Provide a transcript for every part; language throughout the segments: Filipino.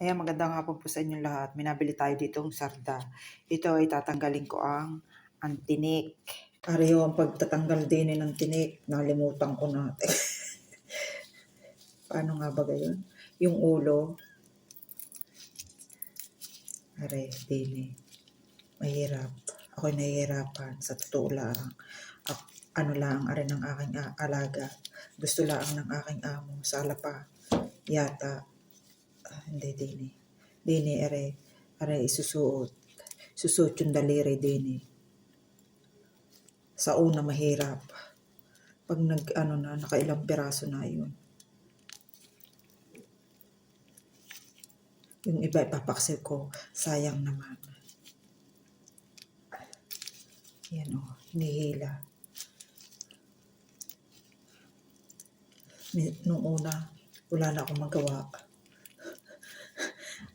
Ayan, magandang hapon po sa inyong lahat. May nabili tayo ditong sarda. Ito ay tatanggalin ko ang antinik. Pareho ang pagtatanggal din ng tinik. Nalimutan ko na. Paano nga ba gayon? Yung ulo. Are, din Mahirap. Ako'y nahihirapan. Sa totoo lang. Ak- ano lang, are ng aking alaga. Gusto lang ng aking amo. Sala pa. Yata. Ah, hindi, dini. Dini, are. Are, isusuot. Susuot yung daliri, dini. Sa una, mahirap. Pag nag, ano na, nakailang piraso na yun. Yung iba, ipapaksil ko. Sayang naman. Yan o, hinihila. Ni- Nung una, wala na akong magawa.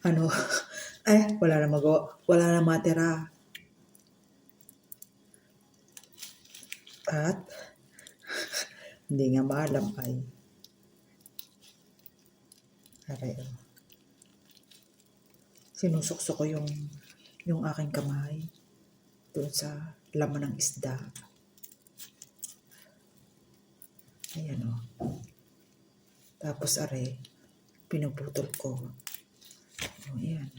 Ano, eh, wala na magawa. Wala na matira. At, hindi nga maalam ay, aray, oh. ko yung, yung aking kamay doon sa laman ng isda. Ayan o. Tapos are, pinuputol ko. O, ayan.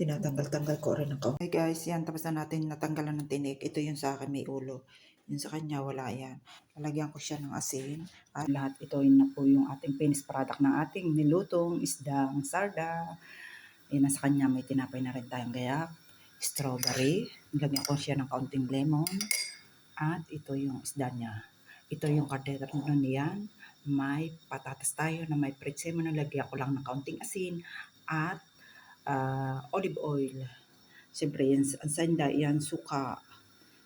Tinatanggal-tanggal ko rin ang Hey guys, yan. Tapos na natin natanggalan ng tinik. Ito yung sa akin may ulo. Yung sa kanya, wala yan. Lalagyan ko siya ng asin. At Lahat ito yun na po yung ating finished product ng ating nilutong isdang sarda. Eh, nasa kanya may tinapay na rin tayong gayak. Strawberry. Nilagyan ko siya ng kaunting lemon. At ito yung isda niya. Ito yung kardero niyan. May patatas tayo na may pretzema. Nalagyan ko lang ng kaunting asin. At ah, olive oil. Siyempre, yan, ang sanda, yan suka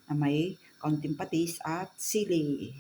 na may kaunting patis at sili.